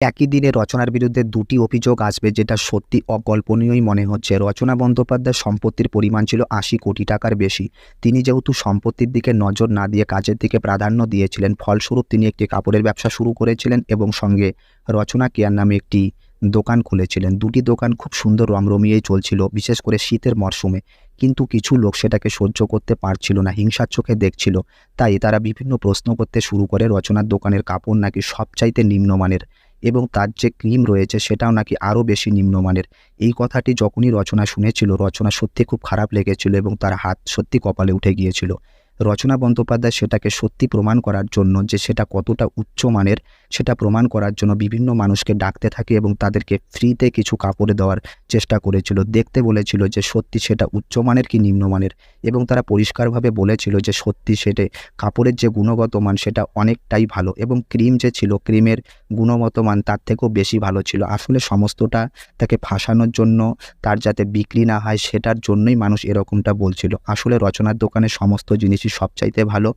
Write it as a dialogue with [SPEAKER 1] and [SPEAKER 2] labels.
[SPEAKER 1] একই দিনে রচনার বিরুদ্ধে দুটি অভিযোগ আসবে যেটা সত্যি অকল্পনীয়ই মনে হচ্ছে। রচনা বন্দ্যোপাধ্যায়ের সম্পত্তির পরিমাণ ছিল আশি কোটি টাকার বেশি। তিনি যেহেতু সম্পত্তির দিকে নজর না দিয়ে কাজের দিকে প্রাধান্য দিয়েছিলেন, ফলস্বরূপ তিনি একটি কাপড়ের ব্যবসা শুরু করেছিলেন এবং সঙ্গে রচনা কেয়ার নামে একটি দোকান খুলেছিলেন। দুটি দোকান খুব সুন্দর রমরমিয়েই চলছিল, বিশেষ করে শীতের মরশুমে। কিন্তু কিছু লোক সেটাকে সহ্য করতে পারছিল না, হিংসার চোখে দেখছিল। তাই তারা বিভিন্ন প্রশ্ন করতে শুরু করে রচনার দোকানের কাপড় নাকি সবচাইতে নিম্নমানের এবং তার যে ক্রিম রয়েছে সেটাও নাকি আরও বেশি নিম্নমানের। এই কথাটি যখনই রচনা শুনেছিল, রচনা সত্যি খুব খারাপ লেগেছিল এবং তার হাত সত্যি কপালে উঠে গিয়েছিল। রচনা বন্দ্যোপাধ্যায় সেটাকে সত্যি প্রমাণ করার জন্য যে সেটা কতটা উচ্চমানের সেটা প্রমাণ করার জন্য বিভিন্ন মানুষকে ডাকতে থাকে এবং তাদেরকে ফ্রিতে কিছু কাপড়ে দেওয়ার চেষ্টা করেছিল। দেখতে বলেছিল যে সত্যি সেটা উচ্চমানের কি নিম্নমানের এবং তারা পরিষ্কারভাবে বলেছিল যে সত্যি সেটে কাপড়ের যে গুণগত মান সেটা অনেকটাই ভালো এবং ক্রিম যে ছিল, ক্রিমের গুণগত মান তার থেকেও বেশি ভালো ছিল। আসলে সমস্তটা তাকে ফাঁসানোর জন্য তার যাতে বিক্রি না হয় সেটার জন্যই মানুষ এরকমটা বলছিল। আসলে রচনার দোকানে সমস্ত জিনিসই সবচাইতে ভালো।